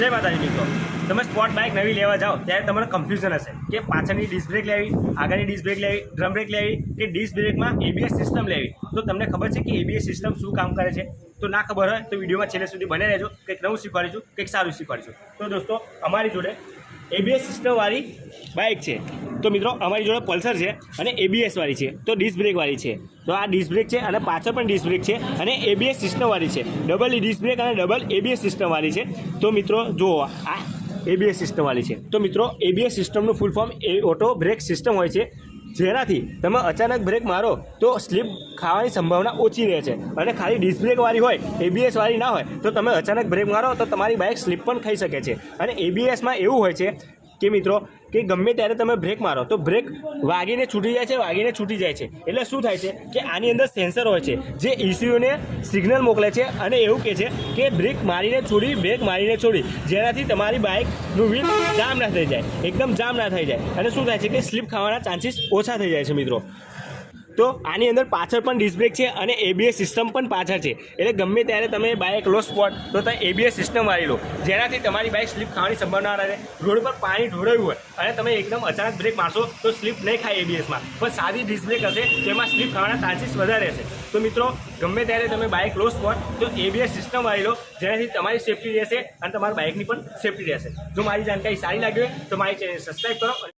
જય માતાજી મિત્રો. તમે સ્પોર્ટ બાઇક નવી લેવા જાઓ, ત્યારે તમને કન્ફ્યુઝન હશે કે પાછળની ડિસ્ક બ્રેક લેવી, આગળની ડિસ્ક બ્રેક લેવી ડ્રમ બ્રેક લેવી કે ડિસ્ક બ્રેકમાં એબીએસ સિસ્ટમ લેવી. તો તમને ખબર છે કે એબીએસ સિસ્ટમ શું કામ કરે છે? તો ના ખબર હોય તો વિડીયોમાં છેલ્લે સુધી બને રહેજો, કંઈક નવું શીખવાડીશું, કંઈક સારું શીખવાડીશું. તો દોસ્તો, અમારી જોડે એબીએસ સિસ્ટમવાળી બાઇક છે. તો મિત્રો, અમારી જોડે પલ્સર છે અને એબીએસવાળી છે. તો ડિસ્ક બ્રેકવાળી છે. તો આ ડિસ્ક બ્રેક છે અને પાછળ પણ ડિસ્ક બ્રેક છે અને એબીએસ સિસ્ટમવાળી છે. ડબલ ડિસ્ક બ્રેક અને ડબલ એબીએસ સિસ્ટમવાળી છે. તો મિત્રો, જુઓ, આ એબીએસ સિસ્ટમવાળી છે. તો મિત્રો એબીએસ સિસ્ટમનું ફૂલ ફોર્મ એ ઓટો બ્રેક સિસ્ટમ હોય છે. જેનાથી તમે અચાનક બ્રેક મારો તો સ્લીપ ખાવાની સંભાવના ઓછી રહે છે. અને ખાલી ડિસ્ક બ્રેક હોય એબીએસવાળી ના હોય, તો તમે અચાનક બ્રેક મારો તો તમારી બાઇક સ્લીપ પણ ખાઈ શકે છે. અને એબીએસમાં એવું હોય છે કે મિત્રો, કે ગમે ત્યારે તમે બ્રેક મારો, તો બ્રેક વાગીને છૂટી જાય છે, વાગીને છૂટી જાય છે. એટલે શું થાય છે કે આની અંદર સેન્સર હોય છે, જે ઇસ્યુને સિગ્નલ મોકલે છે અને એવું કહે છે કે બ્રેક મારીને છોડી બ્રેક મારીને છોડી, જેનાથી તમારી બાઇકનું વ્હીલ જામ ના થઈ જાય, એકદમ જામ ના થઈ જાય. અને શું થાય છે કે સ્લીપ ખાવાના ચાન્સીસ ઓછા થઈ જાય છે મિત્રો. તો આની અંદર પાછળ પણ ડિસ્ક છે અને એબીએસ સિસ્ટમ પણ પાછળ છે. એટલે ગમે ત્યારે તમે બાઇક લો સ્પોટ તો તમે એબીએસ સિસ્ટમ વાળી લો. જેનાથી તમારી બાઇક સ્લીપ ખાવાની સંભાવના રહે. રોડ પર પાણી ઢોળાયું હોય અને તમે એકદમ અચાનક બ્રેક મારશો તો સ્લીપ નહીં ખાય એબીએસમાં પણ સાદી ડિસ્ક હશે તેમાં સ્લીપ ખાવાના ચાન્સીસ વધારે રહેશે તો મિત્રો, ગમે ત્યારે તમે બાઇક લો સ્પોટ તો એબીએસ સિસ્ટમ વાળી લો. જેનાથી તમારી સેફટી રહેશે અને તમારી બાઇકની પણ સેફટી રહેશે. જો મારી જાણકારી સારી લાગી હોય તો મારી ચેનલ સબસ્ક્રાઈબ કરો